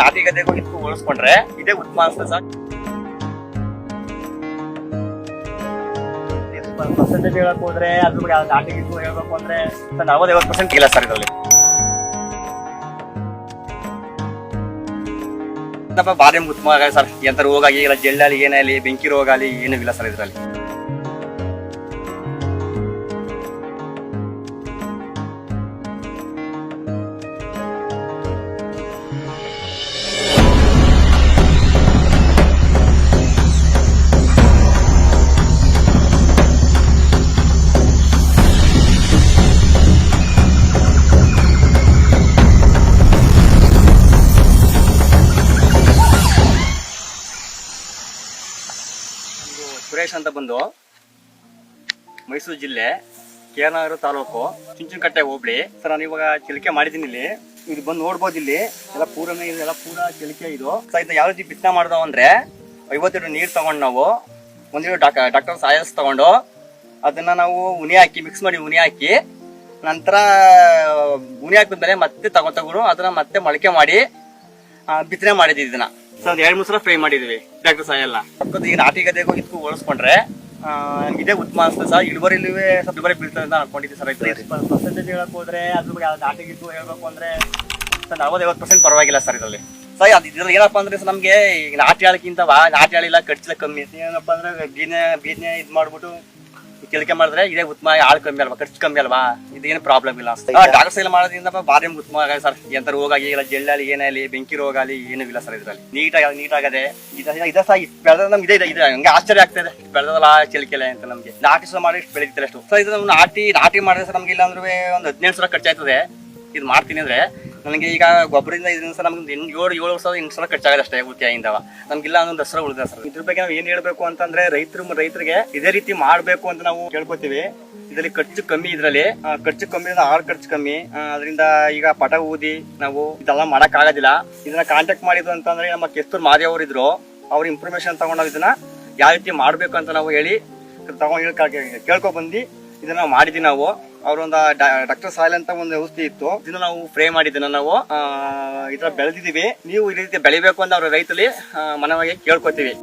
ನಾಟಿ ಗದ್ದೆಗೂ ಇದಕ್ಕೂ ಹೋಲಿಸ್ಕೊಂಡ್ರೆ ಇದೇ ಉತ್ತಮ ಅನ್ಸುತ್ತೆ ಸರ್. ಪರ್ಸೆಂಟೇಜ್ ಹೇಳಕ್ ಹೋದ್ರೆ ಅದ್ರ ಬಗ್ಗೆ ನಾಟಿ ಗಿಟ್ಟು ಹೇಳ್ಬೇಕು ಅಂದ್ರೆ ನಲವತ್ತೈವತ್ತು ಪರ್ಸೆಂಟ್ ಇಲ್ಲ ಸರ್ ಇದರಲ್ಲಿ. ಬಾದಾಮಿ ಉತ್ತಮ ಸರ್. ಎಂತ ರೋಗ ಆಗಿಲ್ಲ ಜಳ್ಳಾಲಿ ಏನಾಗಲಿ ಬೆಂಕಿ ರೋಗ ಆಗಲಿ ಏನೂ ಇಲ್ಲ ಸರ್ ಇದರಲ್ಲಿ. ಸುರೇಶ್ ಅಂತ ಬಂದು ಮೈಸೂರು ಜಿಲ್ಲೆ ಕೇರನಗರ ತಾಲೂಕು ಚುಂಚನಕಟ್ಟೆ ಹೋಬಳಿ. ಸರ್, ನಾನು ಇವಾಗ ಚಿಲಿಕೆ ಮಾಡಿದ್ದೀನಿ ಇಲ್ಲಿ. ಇದು ಬಂದು ನೋಡ್ಬೋದು ಇಲ್ಲಿ. ಎಲ್ಲ ಪೂರನೇ ಇದೆಲ್ಲ ಪೂರ ಚಿಲಿಕೆ ಇದು. ಸರ್, ಇದನ್ನ ಯಾವ ರೀತಿ ಬಿತ್ತನೆ ಮಾಡ್ದಾವ ಅಂದ್ರೆ ಐವತ್ತೆರಡು ನೀರು ತಗೊಂಡು ನಾವು ಡಾಕ್, ಡಾಕ್ಟರ್ ಸಾಯಸ್ ತಗೊಂಡು ಅದನ್ನ ನಾವು ಉನಿ ಹಾಕಿ ಮಿಕ್ಸ್ ಮಾಡಿ ಉನಿ ಹಾಕಿ ನಂತರ, ಉನಿ ಹಾಕಿದ್ಮೇಲೆ ಮತ್ತೆ ತಗೊಂಡ್ ತಗೊಂಡು ಅದನ್ನ ಮತ್ತೆ ಮೊಳಕೆ ಮಾಡಿ ಬಿತ್ತನೆ ಮಾಡಿದ್ವಿ ಇದನ್ನ. ಸೊ ಒಂದ್ ಎರಡ್ ಮೂರ್ ಸಲ ಫ್ರೈ ಮಾಡಿದ್ವಿ. ಡಾಕ್ಟರ್ ಸಾಯಲ್ಲ ಪಕ್ಕದ ಈಗ ನಾಟಿ ಗದ್ದೆಗೂ ಇದಕ್ಕೂ ಹೋಲಿಸ್ಕೊಂಡ್ರೆ ಇದೇ ಉತ್ತಮ ಅನ್ಸುತ್ತೆ ಸರ್. ಇಳುವರಿಲಿ ಸ್ವಲ್ಪ ಇಳುವರಿ ಬೀಳ್ತದೆ ಅಂತ ಅನ್ಕೊಂಡಿದ್ದೆ ಸರ್ ಪರ್ಸೆಂಟೇಜ್ ಹೇಳಕ್ ಹೋದ್ರೆ ಅದ್ರ ಬಗ್ಗೆ ನಾಟಿ ಗಿಟ್ಟು ಹೇಳ್ಬೇಕು ಅಂದ್ರೆ ಸರ್ ನಲವತ್ತೈವತ್ತು ಪರ್ಸೆಂಟ್ ಪರವಾಗಿಲ್ಲ ಸರ್ ಇದರಲ್ಲಿ. ಸರ್ ಅದು ಇದ್ರಲ್ಲಿ ಏನಪ್ಪಾ ಅಂದ್ರೆ ಸರ್ ನಮ್ಗೆ ಈಗ ನಾಟಿ ವಾ ನಾಟಿ ಆಳಿಲ್ಲ ಖರ್ಚಿಲ್ಲ ಕಮ್ಮಿ. ಏನಪ್ಪಾ ಅಂದ್ರೆ ಬೀಜ ಬೀಜ ಇದ್ ಮಾಡ್ಬಿಟ್ಟು ಕೆಲಕೆ ಮಾಡಿದ್ರೆ ಇದೇ ಉತ್ತಮ, ಆಳ್ ಕಮ್ಮಿ ಅಲ್ವಾ, ಖರ್ಚು ಕಮ್ಮಿ ಅಲ್ವಾ? ಇದೇನು ಪ್ರಾಬ್ಲಮ್ ಇಲ್ಲ ಡಾಕ್ಟರ್ ಸೈಲ್ ಮಾಡೋದ್ರಿಂದ ಭಾರಿ ಉತ್ತಮ ಆಗಲ್ಲ ಸರ್. ಎಂತ ರೋಗ ಆಗಿಲ್ಲ ಜಲ್ಲಾಲಿ ಏನಾಗಲಿ ಬೆಂಕಿ ರೋಗ ಆಗಲಿ, ಏನೂ ಇಲ್ಲ ಸರ್ ಇದರಲ್ಲಿ. ನೀಟಾಗಿ ನೀಟ್ ಆಗದೆ, ಇದ ಸಹ ಬೆಳೆದ ನಮ್ಗೆ ಇದೆ ಇದೆ ಹಂಗೆ ಆಶ್ಚರ್ಯ ಆಗ್ತದೆ ಬೆಳೆದಲ್ಲ ಚಿಲಿಕೆಲೆ ಅಂತ ನಮ್ಗೆ. ನಾಟಿ ಸಹ ಮಾಡಿ ಬೆಳೀತಾರೆ ಅಷ್ಟು. ಸರ್, ಇದು ನಾಟಿ ನಾಟಿ ಮಾಡಿದ್ರೆ ಸರ್ ನಮ್ಗೆ ಇಲ್ಲ ಅಂದ್ರೆ ಒಂದು ಹದಿನೆಂಟು ಸಾವಿರ ಖರ್ಚಾಯ್ತದೆ. ಇದು ಮಾಡ್ತೀನಿ ಅಂದ್ರೆ ನನಗೆ ಈಗ ಗೊಬ್ಬರದಿಂದ ಇದರಿಂದ ಸರ್ ನಮ್ಗೆ ಏಳು ಏಳು ವರ್ಷ ಎಂಟು ಸಲ ಖರ್ಚಾಗಲ್ಲ ಅಷ್ಟೇ ಉಳಿತಾಯಿಂದವ ನಮ್ಗಿಲ್ಲ ಒಂದು ದಸರಾ ಉಳಿದ ಸರ್. ಇದ್ರ ಬಗ್ಗೆ ನಾವು ಏನ್ ಹೇಳ್ಬೇಕು ಅಂತಂದ್ರೆ, ರೈತರು ರೈತರಿಗೆ ಇದೇ ರೀತಿ ಮಾಡ್ಬೇಕು ಅಂತ ನಾವು ಕೇಳ್ಕೊತೀವಿ. ಇದರಲ್ಲಿ ಖರ್ಚು ಕಮ್ಮಿ ಇದ್ರಲ್ಲಿ ಖರ್ಚು ಕಮ್ಮಿ ಅಂದ್ರೆ ಆಳ್ ಖರ್ಚು ಕಮ್ಮಿ ಅದರಿಂದ ಈಗ ಪಟ ಊದಿ ನಾವು ಇದೆಲ್ಲ ಮಾಡಕ್ ಆಗೋದಿಲ್ಲ. ಇದನ್ನ ಕಾಂಟ್ಯಾಕ್ಟ್ ಮಾಡಿದ್ರು ಅಂತಂದ್ರೆ ನಮ್ಮ ಕೆಸ್ತೂರ್ ಮಾದೇವ್ರು ಇದ್ರು. ಅವ್ರ ಇನ್ಫಾರ್ಮೇಶನ್ ತಗೊಂಡು ನಾವು ಇದನ್ನ ಯಾವ ರೀತಿ ಮಾಡ್ಬೇಕು ಅಂತ ನಾವು ಹೇಳಿ, ತಗೊಂಡು ಕೇಳ್ಕೊ ಬಂದು ಇದನ್ನ ಮಾಡಿದ್ವಿ ನಾವು. ಅವರೊಂದು ಡಾಕ್ಟರ್ ಸಾಯಿಲ್ ಅಂತ ಒಂದು ಔಷಧಿ ಇತ್ತು. ಇದನ್ನ ನಾವು ಫ್ರೇ ಮಾಡಿದ್ದನ್ನ ನಾವು ಇದ್ರ ಬೆಳೆದಿದ್ದೀವಿ. ನೀವು ಈ ರೀತಿ ಬೆಳಿಬೇಕು ಅಂತ ಅವ್ರ ರೈತಲ್ಲಿ ಆ, ಮನವಾಗಿ ಕೇಳ್ಕೊತೀವಿ.